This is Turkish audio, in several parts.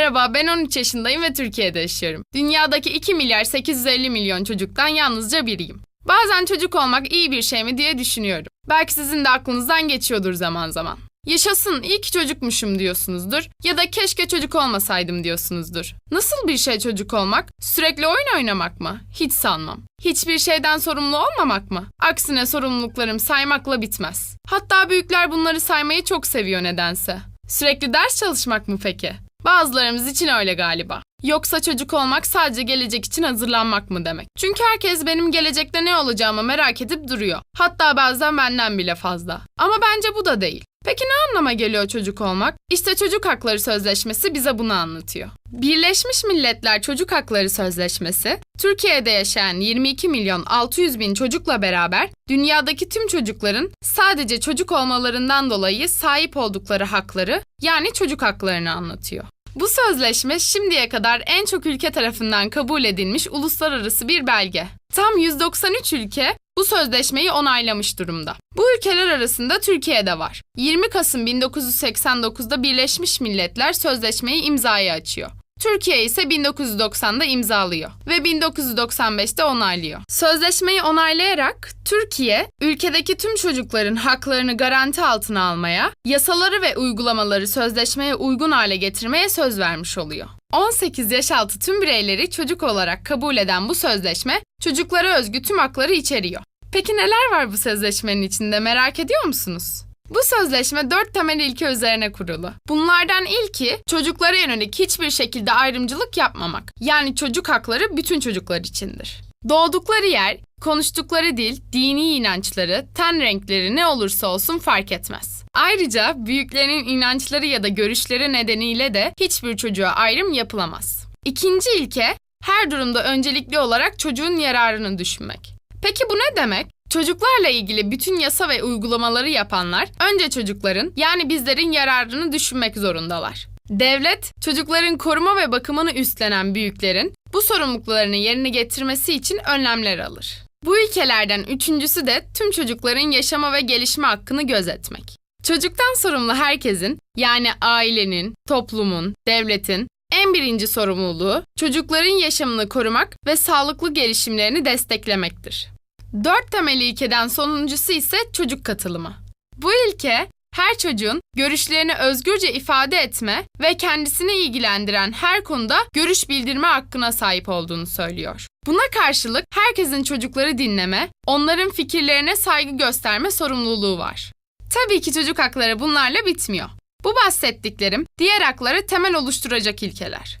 Merhaba ben 13 yaşındayım ve Türkiye'de yaşıyorum. Dünyadaki 2 milyar 850 milyon çocuktan yalnızca biriyim. Bazen çocuk olmak iyi bir şey mi diye düşünüyorum. Belki sizin de aklınızdan geçiyordur zaman zaman. Yaşasın iyi ki çocukmuşum diyorsunuzdur ya da keşke çocuk olmasaydım diyorsunuzdur. Nasıl bir şey çocuk olmak? Sürekli oyun oynamak mı? Hiç sanmam. Hiçbir şeyden sorumlu olmamak mı? Aksine sorumluluklarım saymakla bitmez. Hatta büyükler bunları saymayı çok seviyor nedense. Sürekli ders çalışmak mı peki? Bazılarımız için öyle galiba. Yoksa çocuk olmak sadece gelecek için hazırlanmak mı demek? Çünkü herkes benim gelecekte ne olacağımı merak edip duruyor. Hatta bazen benden bile fazla. Ama bence bu da değil. Peki ne anlama geliyor çocuk olmak? İşte Çocuk Hakları Sözleşmesi bize bunu anlatıyor. Birleşmiş Milletler Çocuk Hakları Sözleşmesi, Türkiye'de yaşayan 22 milyon 600 bin çocukla beraber dünyadaki tüm çocukların sadece çocuk olmalarından dolayı sahip oldukları hakları yani çocuk haklarını anlatıyor. Bu sözleşme şimdiye kadar en çok ülke tarafından kabul edilmiş uluslararası bir belge. Tam 193 ülke bu sözleşmeyi onaylamış durumda. Bu ülkeler arasında Türkiye de var. 20 Kasım 1989'da Birleşmiş Milletler sözleşmeyi imzaya açıyor. Türkiye ise 1990'da imzalıyor ve 1995'te onaylıyor. Sözleşmeyi onaylayarak Türkiye, ülkedeki tüm çocukların haklarını garanti altına almaya, yasaları ve uygulamaları sözleşmeye uygun hale getirmeye söz vermiş oluyor. 18 yaş altı tüm bireyleri çocuk olarak kabul eden bu sözleşme, çocuklara özgü tüm hakları içeriyor. Peki neler var bu sözleşmenin içinde merak ediyor musunuz? Bu sözleşme dört temel ilke üzerine kurulu. Bunlardan ilki çocuklara yönelik hiçbir şekilde ayrımcılık yapmamak. Yani çocuk hakları bütün çocuklar içindir. Doğdukları yer, konuştukları dil, dini inançları, ten renkleri ne olursa olsun fark etmez. Ayrıca büyüklerin inançları ya da görüşleri nedeniyle de hiçbir çocuğa ayrım yapılamaz. İkinci ilke, her durumda öncelikli olarak çocuğun yararını düşünmek. Peki bu ne demek? Çocuklarla ilgili bütün yasa ve uygulamaları yapanlar önce çocukların yani bizlerin yararını düşünmek zorundalar. Devlet, çocukların koruma ve bakımını üstlenen büyüklerin bu sorumluluklarını yerine getirmesi için önlemler alır. Bu ilkelerden üçüncüsü de tüm çocukların yaşama ve gelişme hakkını gözetmek. Çocuktan sorumlu herkesin yani ailenin, toplumun, devletin en birinci sorumluluğu çocukların yaşamını korumak ve sağlıklı gelişimlerini desteklemektir. Dört temel ilkeden sonuncusu ise çocuk katılımı. Bu ilke her çocuğun görüşlerini özgürce ifade etme ve kendisini ilgilendiren her konuda görüş bildirme hakkına sahip olduğunu söylüyor. Buna karşılık herkesin çocukları dinleme, onların fikirlerine saygı gösterme sorumluluğu var. Tabii ki çocuk hakları bunlarla bitmiyor. Bu bahsettiklerim diğer hakları temel oluşturacak ilkeler.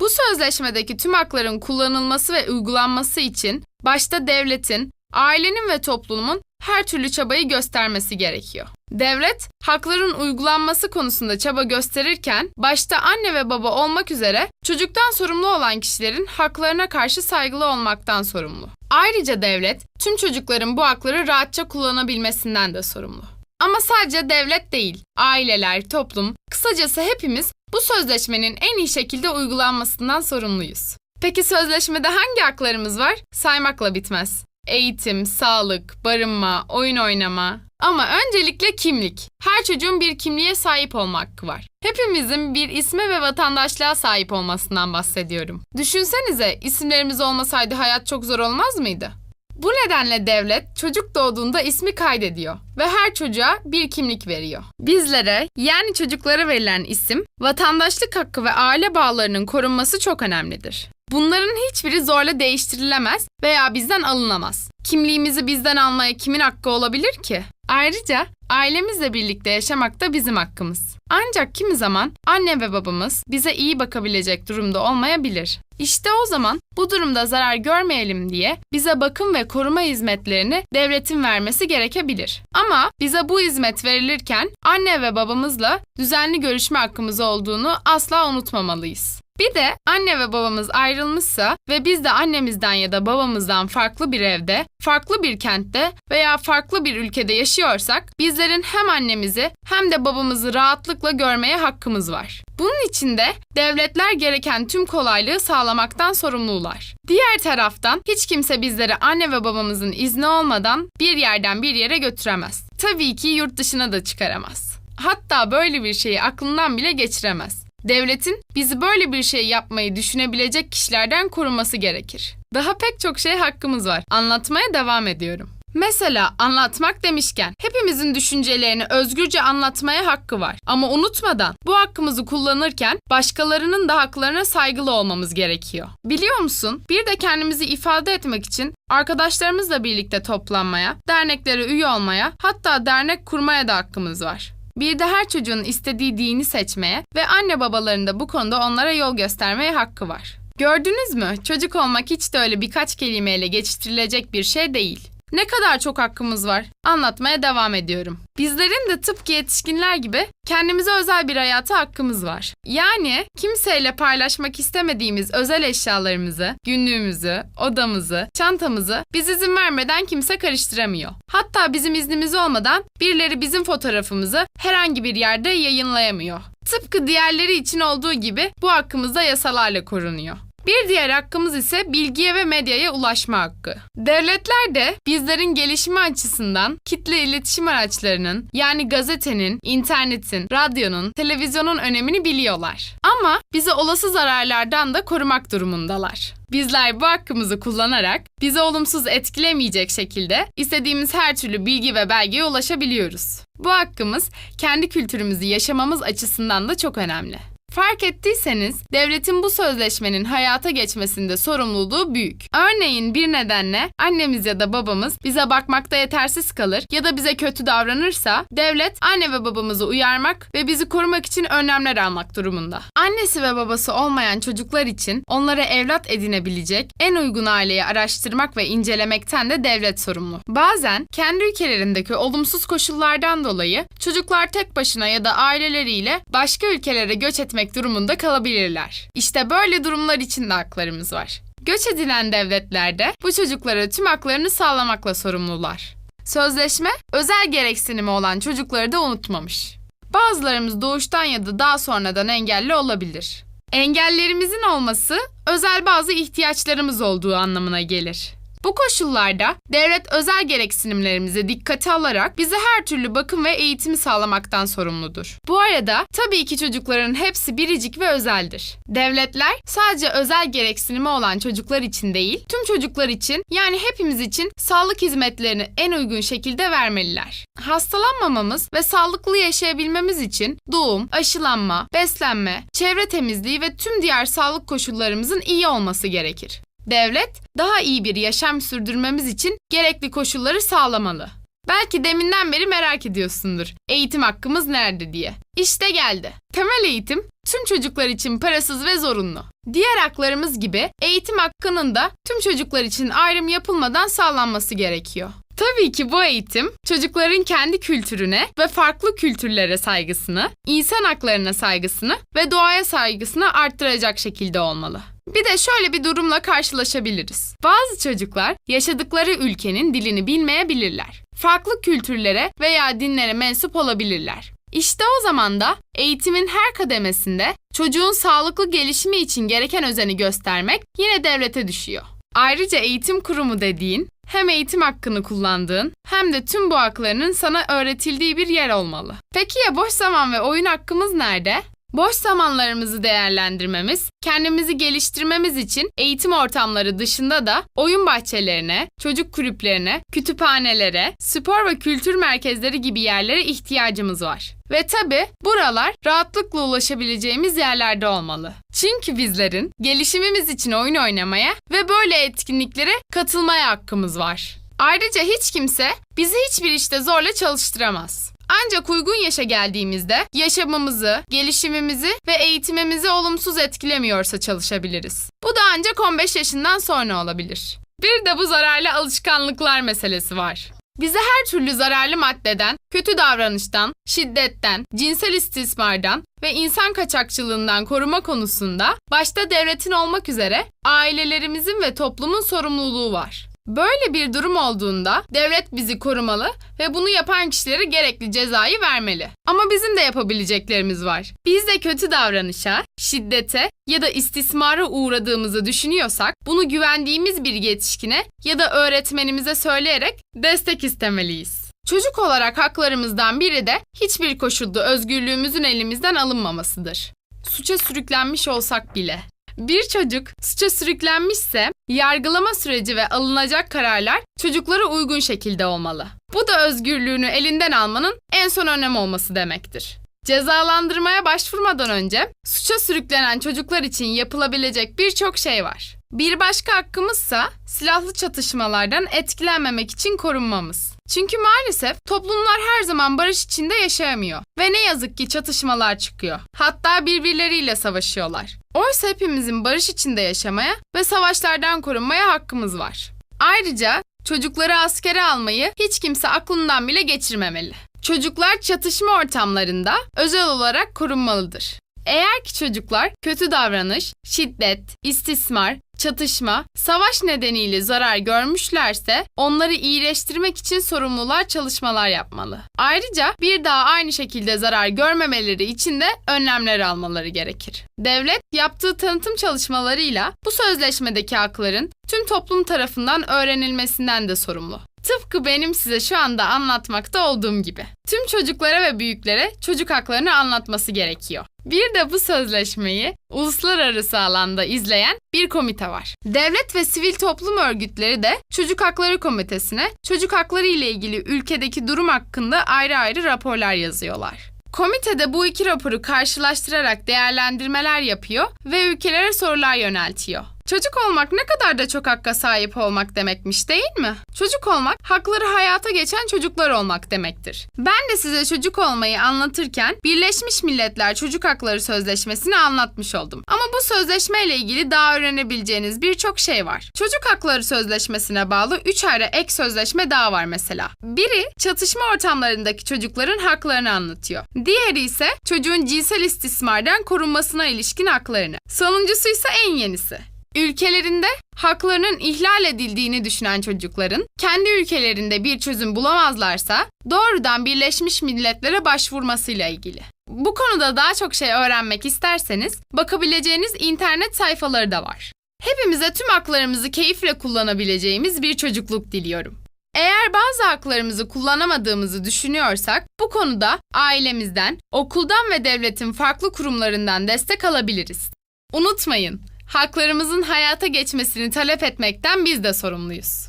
Bu sözleşmedeki tüm hakların kullanılması ve uygulanması için başta devletin, ailenin ve toplumun her türlü çabayı göstermesi gerekiyor. Devlet, hakların uygulanması konusunda çaba gösterirken başta anne ve baba olmak üzere çocuktan sorumlu olan kişilerin haklarına karşı saygılı olmaktan sorumlu. Ayrıca devlet, tüm çocukların bu hakları rahatça kullanabilmesinden de sorumlu. Ama sadece devlet değil, aileler, toplum, kısacası hepimiz bu sözleşmenin en iyi şekilde uygulanmasından sorumluyuz. Peki sözleşmede hangi haklarımız var? Saymakla bitmez. Eğitim, sağlık, barınma, oyun oynama. Ama öncelikle kimlik. Her çocuğun bir kimliğe sahip olma hakkı var. Hepimizin bir isme ve vatandaşlığa sahip olmasından bahsediyorum. Düşünsenize isimlerimiz olmasaydı hayat çok zor olmaz mıydı? Bu nedenle devlet çocuk doğduğunda ismi kaydediyor ve her çocuğa bir kimlik veriyor. Bizlere yani çocuklara verilen isim, vatandaşlık hakkı ve aile bağlarının korunması çok önemlidir. Bunların hiçbiri zorla değiştirilemez veya bizden alınamaz. Kimliğimizi bizden almaya kimin hakkı olabilir ki? Ayrıca ailemizle birlikte yaşamak da bizim hakkımız. Ancak kimi zaman anne ve babamız bize iyi bakabilecek durumda olmayabilir. İşte o zaman bu durumda zarar görmeyelim diye bize bakım ve koruma hizmetlerini devletin vermesi gerekebilir. Ama bize bu hizmet verilirken anne ve babamızla düzenli görüşme hakkımız olduğunu asla unutmamalıyız. Bir de anne ve babamız ayrılmışsa ve biz de annemizden ya da babamızdan farklı bir evde, farklı bir kentte veya farklı bir ülkede yaşıyorsak bizlerin hem annemizi hem de babamızı rahatlıkla görmeye hakkımız var. Bunun için de devletler gereken tüm kolaylığı sağlamaktan sorumlular. Diğer taraftan hiç kimse bizleri anne ve babamızın izni olmadan bir yerden bir yere götüremez. Tabii ki yurt dışına da çıkaramaz. Hatta böyle bir şeyi aklından bile geçiremez. Devletin bizi böyle bir şey yapmayı düşünebilecek kişilerden koruması gerekir. Daha pek çok şey hakkımız var. Anlatmaya devam ediyorum. Mesela anlatmak demişken hepimizin düşüncelerini özgürce anlatmaya hakkı var. Ama unutmadan bu hakkımızı kullanırken başkalarının da haklarına saygılı olmamız gerekiyor. Biliyor musun? Bir de kendimizi ifade etmek için arkadaşlarımızla birlikte toplanmaya, derneklere üye olmaya, hatta dernek kurmaya da hakkımız var. Bir de her çocuğun istediği dini seçmeye ve anne babaların da bu konuda onlara yol göstermeye hakkı var. Gördünüz mü? Çocuk olmak hiç de öyle birkaç kelimeyle geçiştirilecek bir şey değil. Ne kadar çok hakkımız var. Anlatmaya devam ediyorum. Bizlerin de tıpkı yetişkinler gibi kendimize özel bir hayata hakkımız var. Yani kimseyle paylaşmak istemediğimiz özel eşyalarımızı, günlüğümüzü, odamızı, çantamızı biz izin vermeden kimse karıştıramıyor. Hatta bizim iznimiz olmadan birileri bizim fotoğrafımızı herhangi bir yerde yayınlayamıyor. Tıpkı diğerleri için olduğu gibi bu hakkımız da yasalarla korunuyor. Bir diğer hakkımız ise bilgiye ve medyaya ulaşma hakkı. Devletler de bizlerin gelişimi açısından kitle iletişim araçlarının yani gazetenin, internetin, radyonun, televizyonun önemini biliyorlar. Ama bizi olası zararlardan da korumak durumundalar. Bizler bu hakkımızı kullanarak bizi olumsuz etkilemeyecek şekilde istediğimiz her türlü bilgi ve belgeye ulaşabiliyoruz. Bu hakkımız kendi kültürümüzü yaşamamız açısından da çok önemli. Fark ettiyseniz devletin bu sözleşmenin hayata geçmesinde sorumluluğu büyük. Örneğin bir nedenle annemiz ya da babamız bize bakmakta yetersiz kalır ya da bize kötü davranırsa devlet anne ve babamızı uyarmak ve bizi korumak için önlemler almak durumunda. Annesi ve babası olmayan çocuklar için onlara evlat edinebilecek en uygun aileyi araştırmak ve incelemekten de devlet sorumlu. Bazen kendi ülkelerindeki olumsuz koşullardan dolayı çocuklar tek başına ya da aileleriyle başka ülkelere göç etmek durumunda kalabilirler. İşte böyle durumlar için de haklarımız var. Göç edilen devletlerde bu çocuklara tüm haklarını sağlamakla sorumlular. Sözleşme özel gereksinimi olan çocukları da unutmamış. Bazılarımız doğuştan ya da daha sonradan engelli olabilir. Engellerimizin olması özel bazı ihtiyaçlarımız olduğu anlamına gelir. Bu koşullarda devlet özel gereksinimlerimize dikkate alarak bize her türlü bakım ve eğitimi sağlamaktan sorumludur. Bu arada tabii ki çocukların hepsi biricik ve özeldir. Devletler sadece özel gereksinimi olan çocuklar için değil, tüm çocuklar için yani hepimiz için sağlık hizmetlerini en uygun şekilde vermeliler. Hastalanmamamız ve sağlıklı yaşayabilmemiz için doğum, aşılanma, beslenme, çevre temizliği ve tüm diğer sağlık koşullarımızın iyi olması gerekir. Devlet daha iyi bir yaşam sürdürmemiz için gerekli koşulları sağlamalı. Belki deminden beri merak ediyorsundur. Eğitim hakkımız nerede diye. İşte geldi. Temel eğitim tüm çocuklar için parasız ve zorunlu. Diğer haklarımız gibi eğitim hakkının da tüm çocuklar için ayrım yapılmadan sağlanması gerekiyor. Tabii ki bu eğitim çocukların kendi kültürüne ve farklı kültürlere saygısını, insan haklarına saygısını ve doğaya saygısını arttıracak şekilde olmalı. Bir de şöyle bir durumla karşılaşabiliriz. Bazı çocuklar yaşadıkları ülkenin dilini bilmeyebilirler. Farklı kültürlere veya dinlere mensup olabilirler. İşte o zaman da eğitimin her kademesinde çocuğun sağlıklı gelişimi için gereken özeni göstermek yine devlete düşüyor. Ayrıca eğitim kurumu dediğin hem eğitim hakkını kullandığın hem de tüm bu haklarının sana öğretildiği bir yer olmalı. Peki ya boş zaman ve oyun hakkımız nerede? Boş zamanlarımızı değerlendirmemiz, kendimizi geliştirmemiz için eğitim ortamları dışında da oyun bahçelerine, çocuk kulüplerine, kütüphanelere, spor ve kültür merkezleri gibi yerlere ihtiyacımız var. Ve tabi buralar rahatlıkla ulaşabileceğimiz yerlerde olmalı. Çünkü bizlerin gelişimimiz için oyun oynamaya ve böyle etkinliklere katılmaya hakkımız var. Ayrıca hiç kimse bizi hiçbir işte zorla çalıştıramaz. Ancak uygun yaşa geldiğimizde yaşamımızı, gelişimimizi ve eğitimimizi olumsuz etkilemiyorsa çalışabiliriz. Bu da ancak 15 yaşından sonra olabilir. Bir de bu zararlı alışkanlıklar meselesi var. Bizi her türlü zararlı maddeden, kötü davranıştan, şiddetten, cinsel istismardan ve insan kaçakçılığından koruma konusunda başta devletin olmak üzere ailelerimizin ve toplumun sorumluluğu var. Böyle bir durum olduğunda devlet bizi korumalı ve bunu yapan kişilere gerekli cezayı vermeli. Ama bizim de yapabileceklerimiz var. Biz de kötü davranışa, şiddete ya da istismara uğradığımızı düşünüyorsak bunu güvendiğimiz bir yetişkine ya da öğretmenimize söyleyerek destek istemeliyiz. Çocuk olarak haklarımızdan biri de hiçbir koşulda özgürlüğümüzün elimizden alınmamasıdır. suça sürüklenmiş olsak bile. Bir çocuk suça sürüklenmişse yargılama süreci ve alınacak kararlar çocuklara uygun şekilde olmalı. Bu da özgürlüğünü elinden almanın en son önem olması demektir. Cezalandırmaya başvurmadan önce suça sürüklenen çocuklar için yapılabilecek birçok şey var. Bir başka hakkımızsa silahlı çatışmalardan etkilenmemek için korunmamız. Çünkü maalesef toplumlar her zaman barış içinde yaşayamıyor ve ne yazık ki çatışmalar çıkıyor. Hatta birbirleriyle savaşıyorlar. Oysa hepimizin barış içinde yaşamaya ve savaşlardan korunmaya hakkımız var. Ayrıca çocukları askere almayı hiç kimse aklından bile geçirmemeli. Çocuklar çatışma ortamlarında özel olarak korunmalıdır. Eğer ki çocuklar kötü davranış, şiddet, istismar, çatışma, savaş nedeniyle zarar görmüşlerse onları iyileştirmek için sorumlular çalışmalar yapmalı. Ayrıca bir daha aynı şekilde zarar görmemeleri için de önlemler almaları gerekir. Devlet yaptığı tanıtım çalışmalarıyla bu sözleşmedeki hakların tüm toplum tarafından öğrenilmesinden de sorumlu. Tıpkı benim size şu anda anlatmakta olduğum gibi. Tüm çocuklara ve büyüklere çocuk haklarını anlatması gerekiyor. Bir de bu sözleşmeyi uluslararası alanda izleyen bir komite var. Devlet ve sivil toplum örgütleri de Çocuk Hakları Komitesi'ne çocuk hakları ile ilgili ülkedeki durum hakkında ayrı ayrı raporlar yazıyorlar. Komitede bu iki raporu karşılaştırarak değerlendirmeler yapıyor ve ülkelere sorular yöneltiyor. Çocuk olmak ne kadar da çok hakka sahip olmak demekmiş değil mi? Çocuk olmak, hakları hayata geçen çocuklar olmak demektir. Ben de size çocuk olmayı anlatırken Birleşmiş Milletler Çocuk Hakları Sözleşmesi'ni anlatmış oldum. Ama bu sözleşmeyle ilgili daha öğrenebileceğiniz birçok şey var. Çocuk Hakları Sözleşmesi'ne bağlı 3 ayrı ek sözleşme daha var mesela. Biri çatışma ortamlarındaki çocukların haklarını anlatıyor. Diğeri ise çocuğun cinsel istismardan korunmasına ilişkin haklarını. Sonuncusu ise en yenisi. Ülkelerinde haklarının ihlal edildiğini düşünen çocukların kendi ülkelerinde bir çözüm bulamazlarsa doğrudan Birleşmiş Milletler'e başvurmasıyla ilgili. Bu konuda daha çok şey öğrenmek isterseniz bakabileceğiniz internet sayfaları da var. Hepimize tüm haklarımızı keyifle kullanabileceğimiz bir çocukluk diliyorum. Eğer bazı haklarımızı kullanamadığımızı düşünüyorsak bu konuda ailemizden, okuldan ve devletin farklı kurumlarından destek alabiliriz. Unutmayın, haklarımızın hayata geçmesini talep etmekten biz de sorumluyuz.